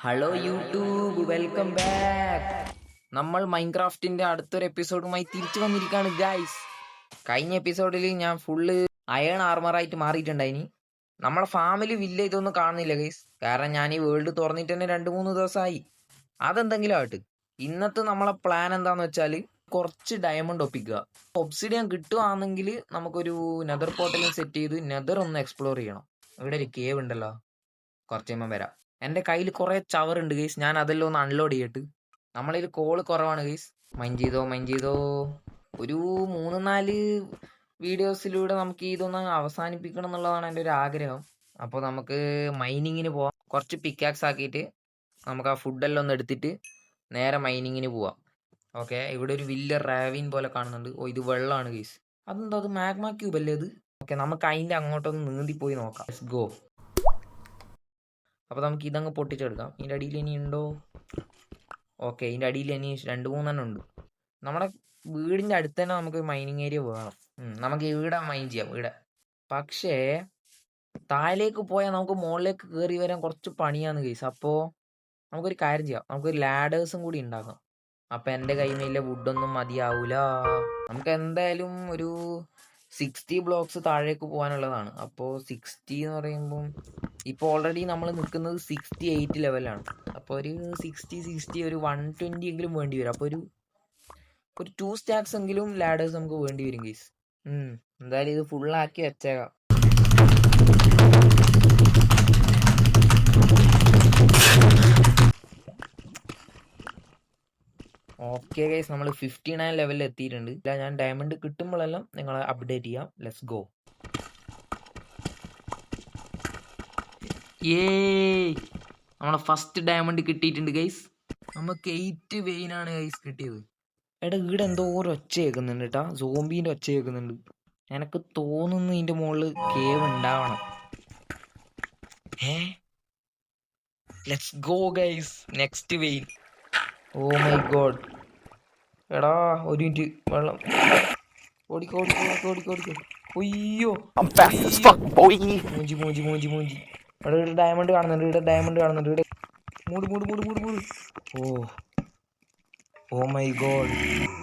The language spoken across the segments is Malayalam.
ഹലോ യൂട്യൂബ് വെൽക്കം ബാക്ക് നമ്മൾ മൈൻക്രാഫ്റ്റിന്റെ അടുത്തൊരു എപ്പിസോഡുമായി തിരിച്ചു വന്നിരിക്കുകയാണ് ഗൈസ് കഴിഞ്ഞ എപ്പിസോഡിൽ ഞാൻ ഫുള്ള് അയൺ ആർമർ ആർമറായിട്ട് മാറിയിട്ടുണ്ടായിനി. നമ്മളെ ഫാമിലി വില്ല ഇതൊന്നും കാണുന്നില്ല ഗൈസ് കാരണം ഞാൻ ഈ വേൾഡ് തുറന്നിട്ട് തന്നെ രണ്ട് മൂന്ന് ദിവസമായി. അതെന്തെങ്കിലും ആവട്ടെ. ഇന്നത്തെ നമ്മളെ പ്ലാൻ എന്താന്ന് വെച്ചാൽ കുറച്ച് ഡയമണ്ട് ഒപ്പിക്കുക. ഒബ്സിഡിയൻ കിട്ടുകയാണെങ്കിൽ നമുക്കൊരു നെതർ പോർട്ടലും സെറ്റ് ചെയ്ത് നെതർ ഒന്ന് എക്സ്പ്ലോർ ചെയ്യണം. ഇവിടെ ഒരു കേവ് ഉണ്ടല്ലോ. കുറച്ച് കഴിയുമ്പോൾ വരാം. എന്റെ കയ്യിൽ കുറേ ചവറുണ്ട് ഗൈസ് ഞാൻ അതെല്ലാം ഒന്ന് അൺലോഡ് ചെയ്യട്ട്. നമ്മളിൽ കോൾ കുറവാണ് ഗൈസ് മൈൻഡ് ചെയ്തോ മൈൻഡ് ചെയ്തോ. ഒരു മൂന്ന് നാല് വീഡിയോസിലൂടെ നമുക്ക് ഇതൊന്ന് അവസാനിപ്പിക്കണം എന്നുള്ളതാണ് എന്റെ ഒരു ആഗ്രഹം. അപ്പോൾ നമുക്ക് മൈനിങ്ങിന് പോവാം. കുറച്ച് പിക്കാക്സ് ആക്കിയിട്ട് നമുക്ക് ആ ഫുഡെല്ലാം ഒന്ന് എടുത്തിട്ട് നേരെ മൈനിങ്ങിന് പോവാം. ഓക്കെ ഇവിടെ ഒരു വലിയ റാവിൻ പോലെ കാണുന്നുണ്ട്. ഓ ഇത് വെള്ളമാണ് ഗൈസ് അതെന്താ അത് മാഗ്മ ക്യൂബ് അല്ലേ അത്? ഓക്കെ നമുക്ക് അതിന്റെ അങ്ങോട്ടൊന്ന് നീന്തി പോയി നോക്കാം. ലെറ്റ്സ് ഗോ അപ്പോൾ നമുക്ക് ഇതങ്ങ് പൊട്ടിച്ചെടുക്കാം. ഇതിന്റെ അടിയിൽ ഇനി ഉണ്ടോ? ഓക്കെ ഇതിന്റെ അടിയിൽ ഇനി രണ്ട് മൂന്നെണ്ണം ഉണ്ട്. നമ്മുടെ വീടിന്റെ അടുത്ത് തന്നെ നമുക്ക് മൈനിങ് ഏരിയ വേണം. നമുക്ക് ഇവിടെ മൈൻ ചെയ്യാം ഇവിടെ. പക്ഷേ താഴേക്ക് പോയാൽ നമുക്ക് മുകളിലേക്ക് കയറി വരാൻ കുറച്ച് പണിയാണ് കേസ് അപ്പോൾ നമുക്കൊരു കാര്യം ചെയ്യാം. നമുക്കൊരു ലാഡേഴ്സും കൂടി ഉണ്ടാക്കാം. അപ്പം എന്റെ കയ്യിൽ വുഡൊന്നും മതിയാവൂല. നമുക്ക് എന്തായാലും ഒരു സിക്സ്റ്റി ബ്ലോക്സ് താഴേക്ക് പോകാനുള്ളതാണ്. അപ്പോൾ സിക്സ്റ്റി എന്ന് പറയുമ്പം ഇപ്പോൾ ഓൾറെഡി നമ്മൾ നിൽക്കുന്നത് സിക്സ്റ്റി എയ്റ്റ് ലെവലാണ് അപ്പോൾ ഒരു സിക്സ്റ്റി സിക്സ്റ്റി ഒരു വൺ ട്വന്റി എങ്കിലും വേണ്ടി വരും. അപ്പോൾ ഒരു ഒരു ടു സ്റ്റാക്സ് എങ്കിലും ലാഡേഴ്സ് നമുക്ക് വേണ്ടി വരും ഗീസ് എന്തായാലും ഇത് ഫുള്ളാക്കി വെച്ചേക്കാം. ഓക്കെ ഗൈസ് നമ്മൾ ഫിഫ്റ്റി നയൻ ലെവലിൽ എത്തിയിട്ടുണ്ട്. ഞാൻ ഡയമണ്ട് കിട്ടുമ്പോഴെല്ലാം നിങ്ങളെ അപ്ഡേറ്റ് ചെയ്യാം. ലെറ്റ്സ് ഗോ ഏ നമ്മളെ ഫസ്റ്റ് ഡയമണ്ട് കിട്ടിയിട്ടുണ്ട് ഗൈസ് നമുക്ക് എയ്റ്റ് ആണ് ഗൈസ് കിട്ടിയത്. എടാ ഇവിടെ എന്തോ ഒരു ഒച്ച കേൾക്കുന്നുണ്ട് കേട്ടാ സോംബീന്റെ ഒച്ച കേൾക്കുന്നുണ്ട്. എനക്ക് തോന്നുന്നു ഇതിന്റെ മുകളിൽ കേവ് ഉണ്ടാവണം. ഏ let's go guys next vein oh my god എടാ ഒരു മിനിറ്റ് വെള്ളം. ഓടിക്കോ ഓടിക്കോ ഓടിക്കോ fuck, മൂഞ്ചി മൂഞ്ചി മൂഞ്ചി മൂഞ്ചി. ഇവിടെ ഇവിടെ ഡയമണ്ട് കാണുന്നുണ്ട് ഇവിടെ ഡയമണ്ട് കാണുന്നുണ്ട് ഇവിടെ മൂട് മൂട് മൂട് മൂട് മൂട്. ഓ. Oh my god.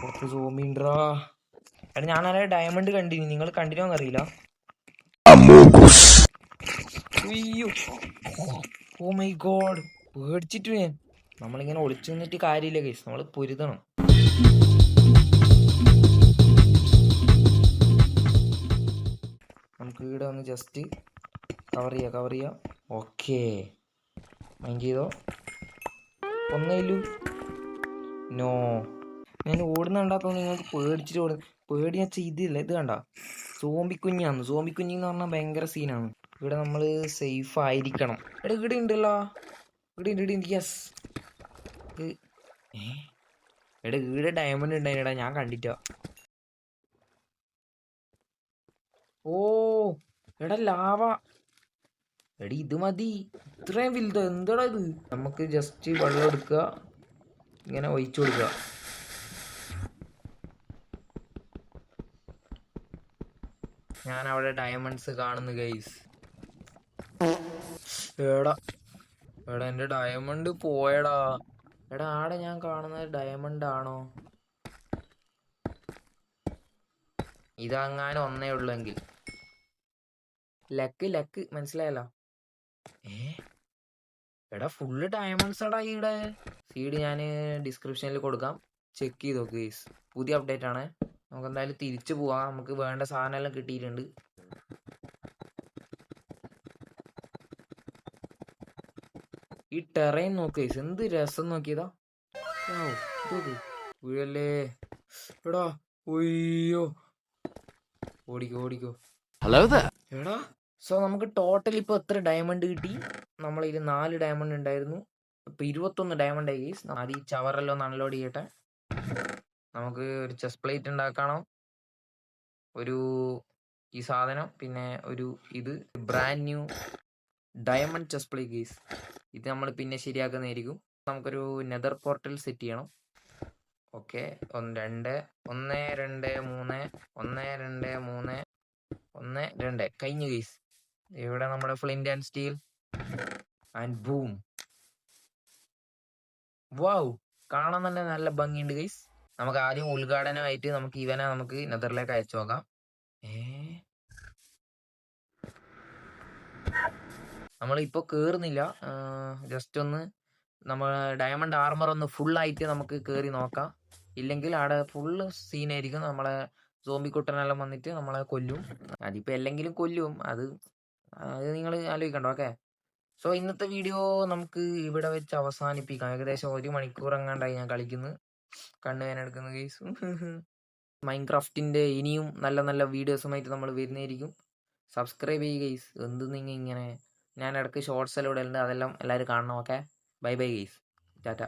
കുറച്ച് സോമിണ്ടാ എടാ ഞാനല്ല ഡയമണ്ട് കണ്ടിനി? നിങ്ങൾ കണ്ടിന്യൂ അറിയില്ല. അയ്യോ. Oh my god. പേടിച്ചിട്ട് ഞാൻ നമ്മളിങ്ങനെ ഒളിച്ചു നിന്നിട്ട് കാര്യമില്ല കേസ് നമ്മൾ പൊരുതണം. നമുക്ക് ഇവിടെ ഒന്ന് ജസ്റ്റ് കവർ ചെയ്യാം കവർ ചെയ്യാം. ഓക്കേ മൈൻഡ് ചെയ്തോ? ഒന്നേലും. നോ ഞാൻ ഓടുന്നുണ്ടാത്തോ നിങ്ങൾക്ക് പേടിച്ചിട്ട് ഓടുന്നു പേടി വെച്ചാൽ ഇതില്ല ഇത് കണ്ട? സോംബിക്കുഞ്ഞാന്ന്. സോംബിക്കുഞ്ഞി എന്ന് പറഞ്ഞാൽ ഭയങ്കര സീനാണ് ഇവിടെ നമ്മൾ സേഫ് ആയിരിക്കണം. എടാ ഇവിടെ ഉണ്ടല്ലോ. ഇവിടെ ഉണ്ട് ഇവിടെ യെസ് എടാ ഇവിടെ ഡയമണ്ട് ഉണ്ടായിടാ ഞാൻ കണ്ടിട്ടോ. ഓ എടാ ലാവ. എടി ഇത് മതി. ഇത്രയും വലുതോ. എന്താടാ ഇത്? നമുക്ക് ജസ്റ്റ് വെള്ളം എടുക്കുക. ഇങ്ങനെ ഒഴിച്ചു കൊടുക്കുക. ഞാൻ അവിടെ ഡയമണ്ട്സ് കാണുന്നു ഗൈസ് എടാ എടാ എന്റെ ഡയമണ്ട് പോയടാ. എടാ ആടെ ഞാൻ കാണുന്നത് ഡയമണ്ട് ആണോ? ഇതങ്ങാനും ഒന്നേ ഉള്ളെങ്കിൽ ലക്ക് ലക്ക്. മനസ്സിലായല്ലോ? എടാ ഫുള്ള് ഡയമണ്ട്സ് എടാ ഈടെ സീഡ് ഞാൻ ഡിസ്ക്രിപ്ഷനിൽ കൊടുക്കാം. ചെക്ക് ചെയ്ത് നോക്ക് ഗൈസ് പുതിയ അപ്ഡേറ്റ് ആണ്. നമുക്ക് എന്തായാലും തിരിച്ചു പോവാം. നമുക്ക് വേണ്ട സാധനം എല്ലാം കിട്ടിയിട്ടുണ്ട്. ഈ ടെറൈൻ നോക്ക് ഗൈസ് എന്ത് രസം നോക്കിയതാ. വീഴല്ലേ എടാ ഒയ്യോ ഓടിക്കോ ഓടിക്കോ. ഹലോ. എടാ സോ നമുക്ക് ടോട്ടൽ ഇപ്പോൾ എത്ര ഡയമണ്ട് കിട്ടി? നമ്മളിൽ നാല് ഡയമണ്ട് ഉണ്ടായിരുന്നു. ഇപ്പോൾ ഇരുപത്തൊന്ന് ഡയമണ്ട് ആയി ഗൈസ് ആദ്യം ഈ ചവറെല്ലാം ഒന്ന് അൺലോഡ് ചെയ്യട്ടെ. നമുക്ക് ഒരു ചെസ് പ്ലേറ്റ് ഉണ്ടാക്കണം. ഒരു ഈ സാധനം പിന്നെ ഒരു ഇത്. Brand new diamond chestplate guys ഇത് നമ്മൾ പിന്നെ ശരിയാക്കുന്നതായിരിക്കും. നമുക്കൊരു നെതർ പോർട്ടൽ സെറ്റ് ചെയ്യണം. ഓക്കെ ഒന്ന് രണ്ട് ഒന്ന് രണ്ട് മൂന്ന് ഒന്ന് രണ്ട് മൂന്ന് ഒന്ന് രണ്ട്. കഴിഞ്ഞു ഗൈസ് ഇവിടെ നമ്മുടെ flint and steel and boom wow കാണാൻ തന്നെ നല്ല ഭംഗിയുണ്ട് ഗൈസ് നമുക്ക് ആദ്യം ഉദ്ഘാടനമായിട്ട് നമുക്ക് ഇവനെ നമുക്ക് നെതറിലേക്ക് അയച്ചു നോക്കാം. ഏ? നമ്മളിപ്പോ കേറുന്നില്ല. ജസ്റ്റ് ഒന്ന് നമ്മൾ ഡയമണ്ട് ആർമർ ഒന്ന് ഫുൾ ആയിട്ട് നമുക്ക് കേറി നോക്കാം. ഇല്ലെങ്കിൽ അവിടെ ഫുള്ള് സീനായിരിക്കും നമ്മളെ സോമ്പിക്കുട്ടനെല്ലാം വന്നിട്ട് നമ്മളെ കൊല്ലും. അതിപ്പോൾ എല്ലെങ്കിലും കൊല്ലും. അത് അത് നിങ്ങൾ ആലോചിക്കണ്ട ഓക്കെ സോ ഇന്നത്തെ വീഡിയോ നമുക്ക് ഇവിടെ വെച്ച് അവസാനിപ്പിക്കാം. ഏകദേശം ഒരു മണിക്കൂർ എങ്ങാണ്ടായി ഞാൻ കളിക്കുന്നു. കണ്ണ് വേനെടുക്കുന്ന കേസ് മൈൻക്രാഫ്റ്റിന്റെ ഇനിയും നല്ല നല്ല വീഡിയോസുമായിട്ട് നമ്മൾ വരുന്നതായിരിക്കും. സബ്സ്ക്രൈബ് ചെയ്യുക ഗെയ്സ് എന്ത് നിങ്ങൾ ഇങ്ങനെ ഞാൻ ഇടയ്ക്ക് ഷോർട്സ് എല്ലാം ഇടലുണ്ട്. അതെല്ലാം എല്ലാവരും കാണണം okay bye bye guys Tata